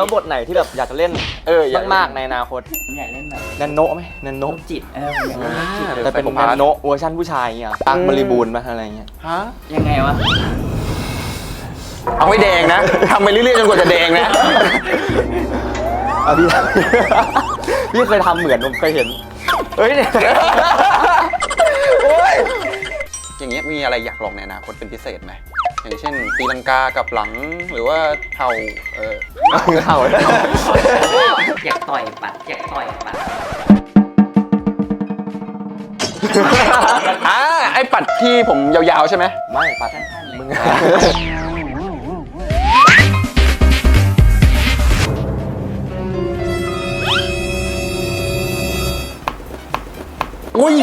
แล้วบทไหนที่แบบอยากจะเล่นเอออยากมากๆในอนาคตผมอยากเล่นแบบนันโนะไหมนันโรโนะคจิตเออผมอยากเล่นโรคจิตแต่เป็นไซโคพานัธนโนะเวอร์ชันผู้ชายอย่างเงี้ยตักบริบูรณ์ไหมอะไรเงี้ยฮะยังไงวะเอาไม่แดงนะทำไปเรื่อยๆจนกว่าจะแดงนะเอาพี่ พี่เคยทำเหมือนผมเคยเห็นเฮ้ยเนี่ยโอ้ยอย่างเงี้ยมีอะไรอยากลองในอนาคตเป็นพิเศษไหม อย่างเช่นตีลังกากับหลังหรือว่าเห่าเออเห่าอยากต่อยปัดอยากต่อยปัดอ่าไอปัดที่ผมยาวๆใช่ไหมไม่ปัดสั้นๆเลยมึงอุ้ย